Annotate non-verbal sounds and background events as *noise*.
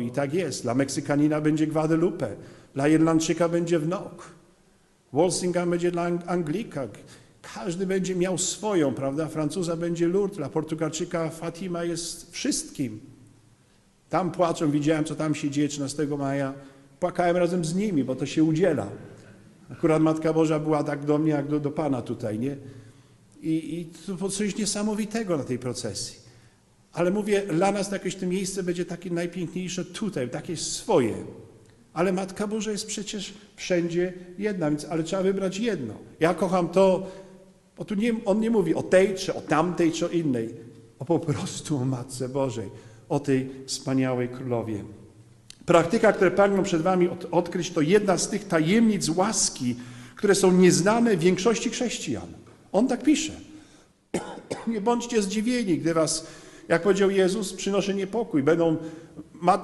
i tak jest. Dla Meksykanina będzie Guadalupe, dla Irlandczyka będzie Wnok, Walsingham będzie dla Ang- Anglika. Każdy będzie miał swoją, prawda? Francuza będzie Lourdes, dla Portugalczyka Fatima jest wszystkim. Tam płaczą, widziałem, co tam się dzieje 13 maja. Płakałem razem z nimi, bo to się udziela. Akurat Matka Boża była tak do mnie, jak do, do Pana tutaj, nie? I, I to było coś niesamowitego na tej procesji. Ale mówię, dla nas jakieś to miejsce będzie takie najpiękniejsze tutaj, takie swoje. Ale Matka Boża jest przecież wszędzie jedna, więc ale trzeba wybrać jedno. Ja kocham to, bo tu nie, on nie mówi o tej, czy o tamtej, czy o innej, o po prostu o Matce Bożej, o tej wspaniałej Królowie. Praktyka, które pragnę przed Wami od, odkryć, to jedna z tych tajemnic łaski, które są nieznane większości chrześcijan. On tak pisze. *clears throat* Nie bądźcie zdziwieni, gdy Was, jak powiedział Jezus, przynoszę niepokój. Będą